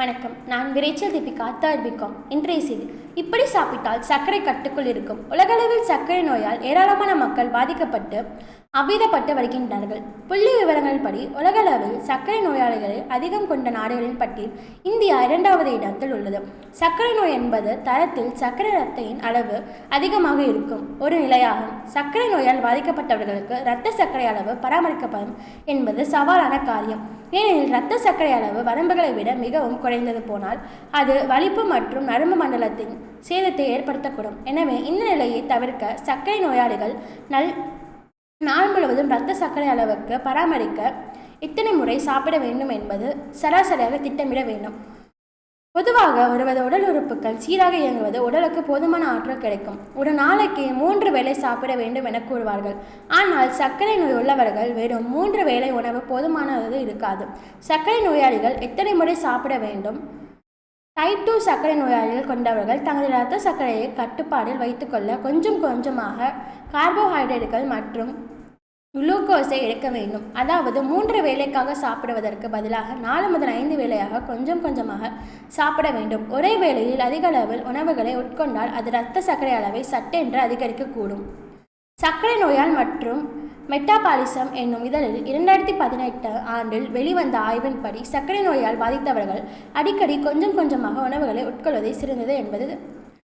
வணக்கம். நான் விரைச்சல் Deepika third BCom இன்றைய செய்தி. இப்படி சாப்பிட்டால் சர்க்கரை கட்டுக்குள் இருக்கும். உலகளவில் சர்க்கரை நோயால் ஏராளமான மக்கள் பாதிக்கப்பட்டு அவ்விதப்பட்டு வருகின்றார்கள். புள்ளி விவரங்கள்படி உலகளவில் சர்க்கரை நோயாளிகளை அதிகம் கொண்ட நாடுகளின் பட்டியல் இந்தியா இரண்டாவது இடத்தில் உள்ளது. சர்க்கரை நோய் என்பது தரத்தில் சர்க்கரை ரத்தையின் அளவு அதிகமாக இருக்கும். ஒரு நிலையாகும். சர்க்கரை நோயால் பாதிக்கப்பட்டவர்களுக்கு இரத்த சர்க்கரை அளவு பராமரிக்கப்படும் என்பது சவாலான காரியம். ஏனெனில் இரத்த சர்க்கரை அளவு வரம்புகளை விட மிகவும் குறைந்தது போனால் அது வலிப்பு மற்றும் நரம்பு மண்டலத்தின் சேதத்தை ஏற்படுத்தக்கூடும். எனவே இந்த நிலையை தவிர்க்க சர்க்கரை நோயாளிகள் நல் நாள் முழுவதும் இரத்த சர்க்கரை அளவுக்கு பராமரிக்க இத்தனை முறை சாப்பிட வேண்டும் என்பது சராசரியாக திட்டமிட வேண்டும். பொதுவாக ஒருவது உடல் உறுப்புகள் சீராக இயங்குவது உடலுக்கு போதுமான ஆற்றல் கிடைக்கும். ஒரு நாளைக்கு மூன்று வேளை சாப்பிட வேண்டும் என கூறுவார்கள். ஆனால் சர்க்கரை நோய் உள்ளவர்கள் வெறும் மூன்று வேளை உணவு போதுமானது இருக்காது. சர்க்கரை நோயாளிகள் எத்தனை முறை சாப்பிட வேண்டும்? டைப் டூ சர்க்கரை நோயாளிகள் கொண்டவர்கள் தங்களது இரத்த சர்க்கரையை கட்டுப்பாடில் வைத்துக்கொள்ள கொஞ்சம் கொஞ்சமாக கார்போஹைட்ரேட்டுகள் மற்றும் குளுக்கோஸை எடுக்க வேண்டும். அதாவது மூன்று வேளைக்காக சாப்பிடுவதற்கு பதிலாக நாலு முதல் ஐந்து வேலையாக கொஞ்சம் கொஞ்சமாக சாப்பிட வேண்டும். ஒரே வேளையில் அதிக அளவில் உணவுகளை உட்கொண்டால் அது இரத்த சர்க்கரை அளவை சட்டென்று அதிகரிக்கக்கூடும். சர்க்கரை நோயால் மற்றும் மெட்டாபாலிசம் என்னும் இதழில் இரண்டாயிரத்தி பதினெட்டு ஆண்டில் வெளிவந்த ஆய்வின்படி சர்க்கரை நோயால் பாதித்தவர்கள் அடிக்கடி கொஞ்சம் கொஞ்சமாக உணவுகளை உட்கொள்வதை சிறந்தது என்பது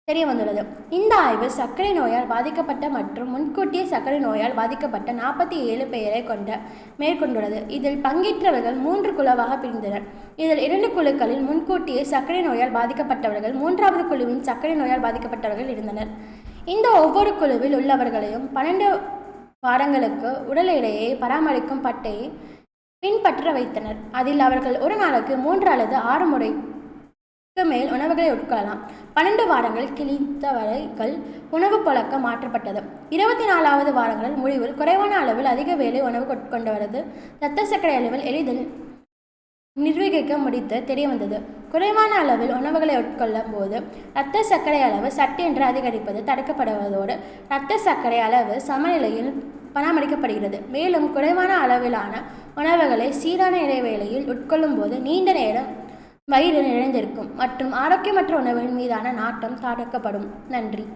தெரிய வந்துள்ளது. இந்த ஆய்வு சர்க்கரை நோயால் பாதிக்கப்பட்ட மற்றும் முன்கூட்டிய சர்க்கரை நோயால் பாதிக்கப்பட்ட நாற்பத்தி ஏழு பெயரை கொண்ட மேற்கொண்டுள்ளது. இதில் பங்கேற்றவர்கள் மூன்று குழுவாக பிரிந்தனர். இதில் இரண்டு குழுக்களில் முன்கூட்டியே சர்க்கரை நோயால் பாதிக்கப்பட்டவர்கள் மூன்றாவது குழுவின் சர்க்கரை நோயால் பாதிக்கப்பட்டவர்கள் இருந்தனர். இந்த ஒவ்வொரு குழுவில் உள்ளவர்களையும் பன்னெண்டு வாரங்களுக்கு உடல் எடையை பராமரிக்கும் பட்டையை பின்பற்ற வைத்தனர். அதில் அவர்கள் ஒரு நாளுக்கு மூன்று அல்லது ஆறு முறைக்கு மேல் உணவுகளை உட்கொள்ளலாம். பன்னெண்டு வாரங்கள் கிழித்தவரைகள் உணவு பழக்கம் மாற்றப்பட்டது. இருபத்தி நாலாவது வாரங்கள் முடிவில் குறைவான அளவில் அதிக வேலை உணவு உட்கொண்டவரது இரத்த சர்க்கரை அளவில் எளிதில் நிர்வகிக்க முடித்து தெரிய வந்தது. குறைவான அளவில் உணவுகளை உட்கொள்ளும் போது இரத்த சர்க்கரை அளவு சட்டென்று அதிகரிப்பது தடுக்கப்படுவதோடு இரத்த சர்க்கரை அளவு சமநிலையில் பராமரிக்கப்படுகிறது. மேலும் குறைவான அளவிலான உணவுகளை சீரான இடைவேளையில் உட்கொள்ளும் போது நீண்ட நேரம் வயிறு நிறைந்திருக்கும் மற்றும் ஆரோக்கியமற்ற உணவின் மீதான நாட்டம் தடுக்கப்படும். நன்றி.